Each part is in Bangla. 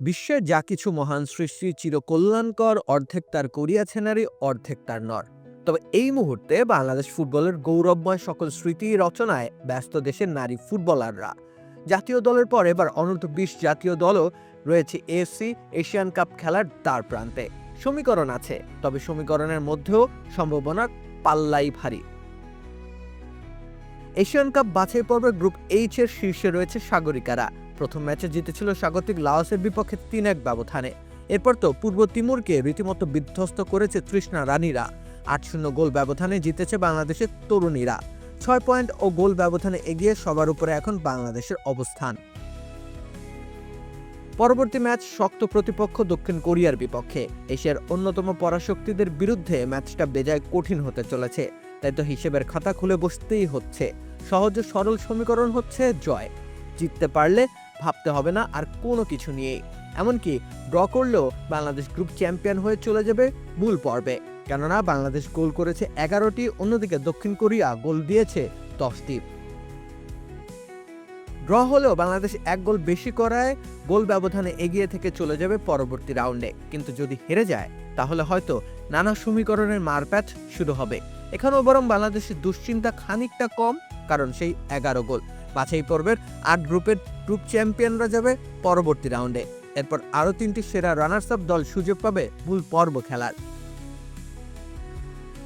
বিশ্বের যা কিছু মহান সৃষ্টি চিরকল্যাণকর, অর্ধেক তার করিয়া ছেনারি অর্ধেক তার নর। তবে এই মুহূর্তে বাংলাদেশ ফুটবলের গৌরবময় সকল স্মৃতি রচনায় ব্যস্ত দেশের নারী ফুটবলাররা। জাতীয় দলের পর এবার অনন্ত বিশ জাতীয় দলও রয়েছে এএফসি এশিয়ান কাপ খেলার দ্বার প্রান্তে। সমীকরণ আছে, তবে সমীকরণের মধ্যেও সম্ভাবনা পাল্লাই ভারী। এশিয়ান কাপ বাছাই পর্বের গ্রুপ এইচ এর শীর্ষে রয়েছে সাগরিকারা। প্রথম ম্যাচে জিতেছিল স্বাগতিক লাওসের বিপক্ষে তিন এক ব্যবধানে। এরপর তো পূর্ব তিমুরকে রীতিমতো বিধ্বস্ত করেছে তৃষ্ণা রানীরা। আট শূন্য গোল ব্যবধানে জিতেছে বাংলাদেশের তরুণীরা। ছয় পয়েন্ট ও গোল ব্যবধানে এগিয়ে সবার উপরে এখন বাংলাদেশের অবস্থান। পরবর্তী ম্যাচ শক্ত প্রতিপক্ষ দক্ষিণ কোরিয়ার বিপক্ষে। এশিয়ার অন্যতম পরাশক্তিদের বিরুদ্ধে ম্যাচটা বেজায় কঠিন হতে চলেছে। তাই তো হিসেবের খাতা খুলে বসতেই হচ্ছে। সহজ সরল সমীকরণ হচ্ছে জয়। জিততে পারলে ভাবতে হবে না আর কোনো কিছু নিয়ে এমনকি ড্র করলেও বাংলাদেশ গ্রুপ চ্যাম্পিয়ন হয়ে চলে যাবে মূল পর্বে। কেননা বাংলাদেশ গোল করেছে এগারোটি, অন্যদিকে দক্ষিণ কোরিয়া গোল দিয়েছে দশটি। ড্র হলেও বাংলাদেশ এক গোল বেশি করায় গোল ব্যবধানে এগিয়ে থেকে চলে যাবে পরবর্তী রাউন্ডে। কিন্তু যদি হেরে যায়, তাহলে হয়তো নানা সমীকরণের মারপ্যাচ শুরু হবে। এখানেও বরং বাংলাদেশের দুশ্চিন্তা খানিকটা কম, কারণ সেই এগারো গোল। বাছাই পর্বের আট গ্রুপের গ্রুপ চ্যাম্পিয়নরা যাবে পরবর্তী রাউন্ডে। এরপর আরও তিনটি সেরা রানার্স আপ দল সুযোগ পাবে মূল পর্ব খেলার।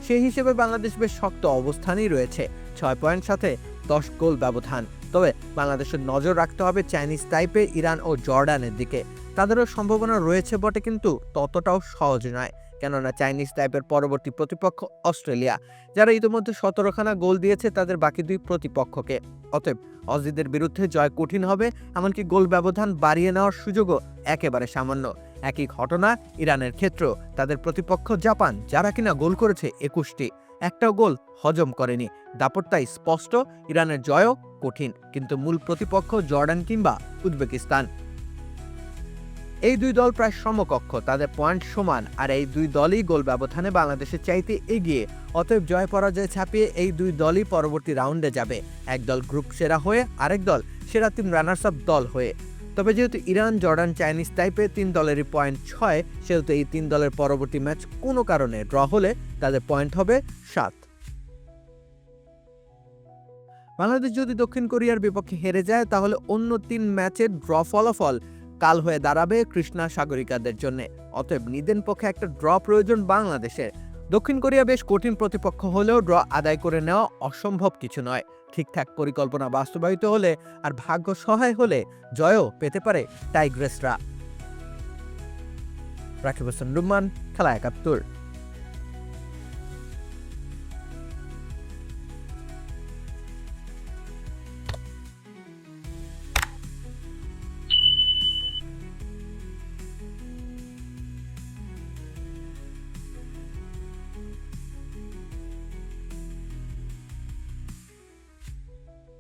সেই হিসেবে বাংলাদেশ বেশ শক্ত অবস্থানেই রয়েছে, ছয় পয়েন্ট সাথে দশ গোল ব্যবধান। তবে বাংলাদেশের নজর রাখতে হবে চাইনিজ টাইপে ইরান ও জর্ডানের দিকে। তাদেরও সম্ভাবনা রয়েছে বটে, কিন্তু ততটাও সহজ নয়। কেননা চাইনিজ টাইপের পরবর্তী প্রতিপক্ষ অস্ট্রেলিয়া, যারা ইতিমধ্যে সতেরোখানা গোল দিয়েছে তাদের বাকি দুই প্রতিপক্ষকে। অতএব অজিদের বিরুদ্ধে জয় কঠিন হবে, এমনকি গোল ব্যবধান বাড়িয়ে নেওয়ার সুযোগও একেবারে সামান্য। একই ঘটনা ইরানের ক্ষেত্র তাদের প্রতিপক্ষ জাপান, যারা কিনা গোল করেছে একুশটি, একটাও গোল হজম করেনি। দাপটটাই স্পষ্ট, ইরানের জয়ও কঠিন, কিন্তু মূল প্রতিপক্ষ জর্ডান কিংবা উজবেকিস্তান। এই দুই দল প্রায় সমকক্ষ, তাদের পয়েন্ট সমান, আর এই দুই দলই গোল ব্যবধানে বাংলাদেশের চাইতে এগিয়ে। অতএব জয় পরাজয় ছাপিয়ে এই দুই দলই পরবর্তী রাউন্ডে যাবে। এক দল গ্রুপ সেরা হয়ে আরেক দল সেরা তিন রানার্স আপ দল হয়ে। তবে যেহেতু ইরান, জর্ডান, চাইনিজ টাইপের তিন দলেরই পয়েন্ট ছয়, সেহেতু এই তিন দলের পরবর্তী ম্যাচ কোনো কারণে ড্র হলে তাদের পয়েন্ট হবে সাত। বাংলাদেশ যদি দক্ষিণ কোরিয়ার বিপক্ষে হেরে যায়, তাহলে অন্য তিন ম্যাচের ড্র ফলাফল কাল হয়ে দাঁড়াবে কৃষ্ণা সাগরিকাদের জন্য। অতএব নিদেন পক্ষে একটা ড্র প্রয়োজন বাংলাদেশের। দক্ষিণ কোরিয়া বেশ কঠিন প্রতিপক্ষ হলেও ড্র আদায় করে নেওয়া অসম্ভব কিছু নয়। ঠিকঠাক পরিকল্পনা বাস্তবায়িত হলে আর ভাগ্য সহায় হলে জয়ও পেতে পারে টাইগ্রেসরা। রাকিব হোসেন রুম্মান, খেলা একাত্তর।